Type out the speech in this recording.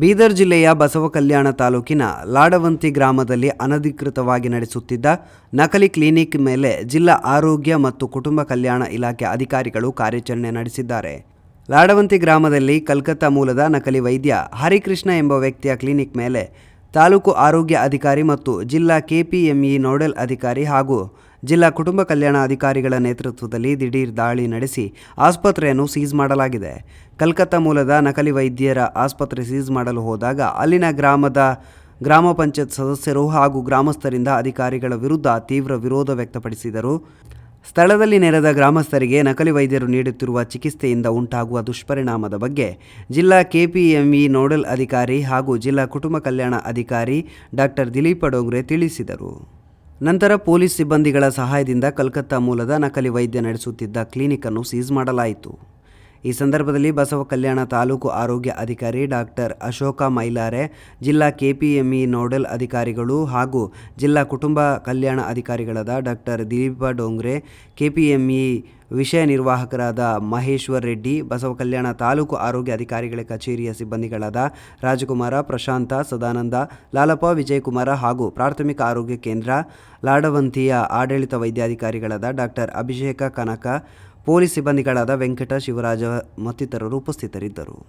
ಬೀದರ್ ಜಿಲ್ಲೆಯ ಬಸವಕಲ್ಯಾಣ ತಾಲೂಕಿನ ಲಾಡವಂತಿ ಗ್ರಾಮದಲ್ಲಿ ಅನಧಿಕೃತವಾಗಿ ನಡೆಸುತ್ತಿದ್ದ ನಕಲಿ ಕ್ಲಿನಿಕ್ ಮೇಲೆ ಜಿಲ್ಲಾ ಆರೋಗ್ಯ ಮತ್ತು ಕುಟುಂಬ ಕಲ್ಯಾಣ ಇಲಾಖೆ ಅಧಿಕಾರಿಗಳು ಕಾರ್ಯಾಚರಣೆ ನಡೆಸಿದ್ದಾರೆ. ಲಾಡವಂತಿ ಗ್ರಾಮದಲ್ಲಿ ಕಲ್ಕತ್ತಾ ಮೂಲದ ನಕಲಿ ವೈದ್ಯ ಹರಿಕೃಷ್ಣ ಎಂಬ ವ್ಯಕ್ತಿಯ ಕ್ಲಿನಿಕ್ ಮೇಲೆ ತಾಲೂಕು ಆರೋಗ್ಯ ಅಧಿಕಾರಿ ಮತ್ತು ಜಿಲ್ಲಾ ಕೆಪಿಎಂಇ ನೋಡೆಲ್ ಅಧಿಕಾರಿ ಹಾಗೂ ಜಿಲ್ಲಾ ಕುಟುಂಬ ಕಲ್ಯಾಣ ಅಧಿಕಾರಿಗಳ ನೇತೃತ್ವದಲ್ಲಿ ದಿಢೀರ್ ದಾಳಿ ನಡೆಸಿ ಆಸ್ಪತ್ರೆಯನ್ನು ಸೀಸ್ ಮಾಡಲಾಗಿದೆ. ಕಲ್ಕತ್ತಾ ಮೂಲದ ನಕಲಿ ವೈದ್ಯರ ಆಸ್ಪತ್ರೆ ಸೀಸ್ ಮಾಡಲು ಹೋದಾಗ ಅಲ್ಲಿನ ಗ್ರಾಮದ ಗ್ರಾಮ ಪಂಚಾಯತ್ ಸದಸ್ಯರು ಹಾಗೂ ಗ್ರಾಮಸ್ಥರಿಂದ ಅಧಿಕಾರಿಗಳ ವಿರುದ್ಧ ತೀವ್ರ ವಿರೋಧ ವ್ಯಕ್ತಪಡಿಸಿದರು. ಸ್ಥಳದಲ್ಲಿ ನೆರೆದ ಗ್ರಾಮಸ್ಥರಿಗೆ ನಕಲಿ ವೈದ್ಯರು ನೀಡುತ್ತಿರುವ ಚಿಕಿತ್ಸೆಯಿಂದ ಉಂಟಾಗುವ ದುಷ್ಪರಿಣಾಮದ ಬಗ್ಗೆ ಜಿಲ್ಲಾ ಕೆಪಿಎಂಇ ನೋಡಲ್ ಅಧಿಕಾರಿ ಹಾಗೂ ಜಿಲ್ಲಾ ಕುಟುಂಬ ಕಲ್ಯಾಣ ಅಧಿಕಾರಿ ಡಾಕ್ಟರ್ ದಿಲೀಪ ಡೋಂಗ್ರೆ ತಿಳಿಸಿದರು. ನಂತರ ಪೊಲೀಸ್ ಸಿಬ್ಬಂದಿಗಳ ಸಹಾಯದಿಂದ ಕಲ್ಕತ್ತಾ ಮೂಲದ ನಕಲಿ ವೈದ್ಯ ನಡೆಸುತ್ತಿದ್ದ ಕ್ಲಿನಿಕ್ ಅನ್ನು ಸೀಸ್ ಮಾಡಲಾಯಿತು. ಈ ಸಂದರ್ಭದಲ್ಲಿ ಬಸವ ಕಲ್ಯಾಣ ತಾಲೂಕು ಆರೋಗ್ಯ ಅಧಿಕಾರಿ ಡಾಕ್ಟರ್ ಅಶೋಕ ಮೈಲಾರೆ, ಜಿಲ್ಲಾ ಕೆಪಿಎಂಇ ನೋಡಲ್ ಅಧಿಕಾರಿಗಳು ಹಾಗೂ ಜಿಲ್ಲಾ ಕುಟುಂಬ ಕಲ್ಯಾಣ ಅಧಿಕಾರಿಗಳಾದ ಡಾಕ್ಟರ್ ದಿಲೀಪ ಡೋಂಗ್ರೆ, ಕೆಪಿಎಂಇ ವಿಷಯ ನಿರ್ವಾಹಕರಾದ ಮಹೇಶ್ವರ್ ರೆಡ್ಡಿ, ಬಸವ ಕಲ್ಯಾಣ ತಾಲೂಕು ಆರೋಗ್ಯ ಅಧಿಕಾರಿಗಳ ಕಚೇರಿಯ ಸಿಬ್ಬಂದಿಗಳಾದ ರಾಜಕುಮಾರ, ಪ್ರಶಾಂತ, ಸದಾನಂದ, ಲಾಲಪ್ಪ, ವಿಜಯಕುಮಾರ ಹಾಗೂ ಪ್ರಾಥಮಿಕ ಆರೋಗ್ಯ ಕೇಂದ್ರ, ಲಾಡವಂತಿಯ ಆಡಳಿತ ವೈದ್ಯಾಧಿಕಾರಿಗಳಾದ ಡಾಕ್ಟರ್ ಅಭಿಷೇಕ ಕನಕ, ಪೊಲೀಸ್ ಸಿಬ್ಬಂದಿಗಳಾದ ವೆಂಕಟ ಶಿವರಾಜ ಮತ್ತಿತರರು ಉಪಸ್ಥಿತರಿದ್ದರು.